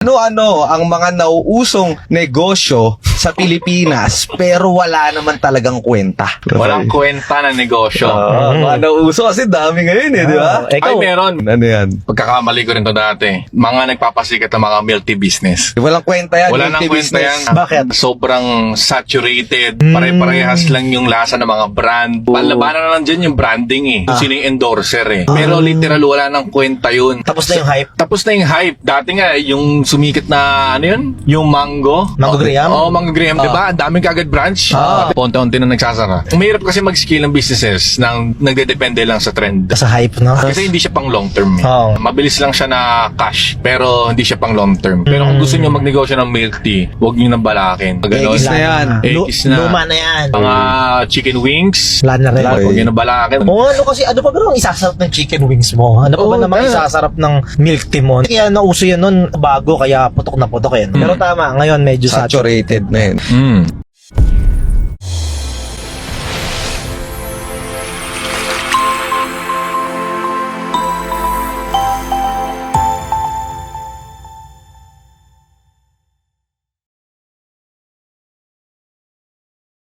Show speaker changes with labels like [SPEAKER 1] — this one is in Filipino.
[SPEAKER 1] Ano-ano ang mga nauusong negosyo sa Pilipinas pero wala naman talagang kwenta.
[SPEAKER 2] Walang kwenta ng negosyo.
[SPEAKER 1] Ah, mga nauuso kasi dami ngayon eh, di ba?
[SPEAKER 3] Ah, ikaw,
[SPEAKER 2] Ay, meron.
[SPEAKER 1] Ano yan?
[SPEAKER 2] Pagkakamali ko rin to dati. Mga nagpapasikat ng mga milk tea business.
[SPEAKER 1] Walang kwenta yan.
[SPEAKER 2] Wala nang kwenta
[SPEAKER 1] multi-business.
[SPEAKER 2] yan.
[SPEAKER 3] Bakit?
[SPEAKER 2] Sobrang saturated. Pare-parehas lang yung lasa ng mga brand. Panlabanan na lang dyan yung branding eh. Kung sino yung endorser eh. Pero literal wala nang kwenta yun.
[SPEAKER 3] Tapos na yung hype.
[SPEAKER 2] Tapos na yung hype. Dati nga, yung sumikat na, ano yun? Yung mango.
[SPEAKER 3] Mango Graham?
[SPEAKER 2] Oo, oh, mango graham. Di ba? Ang daming kagad branch.
[SPEAKER 3] Ah.
[SPEAKER 2] Unti-unti na nagsasara. Mahirap kasi mag-scale ng businesses nang nagdedepende lang sa trend.
[SPEAKER 3] Sa hype, no?
[SPEAKER 2] Kasi hindi siya pang long term. eh.
[SPEAKER 3] Oo.
[SPEAKER 2] Mabilis lang siya na cash, pero hindi siya pang long term. Pero kung gusto niyo magnegosyo ng milk tea, huwag niyo nang balakin. Ganon.
[SPEAKER 1] Egis na yan.
[SPEAKER 3] Lu-
[SPEAKER 2] Egis na.
[SPEAKER 3] Luma na yan.
[SPEAKER 2] Mga chicken wings,
[SPEAKER 3] Wala na rin.
[SPEAKER 2] huwag niyo nang balakin.
[SPEAKER 3] Oo, ano kasi, ano pa ba ang isasarap ng chicken wings mo? Ano pa ba
[SPEAKER 2] Oo,
[SPEAKER 3] naman
[SPEAKER 2] na.
[SPEAKER 3] isasarap ng milk tea mo? Kaya nauso yan nun bago, kaya putok na putok yan. Pero tama, ngayon medyo saturated.
[SPEAKER 1] Saturated na yun.
[SPEAKER 2] Mm.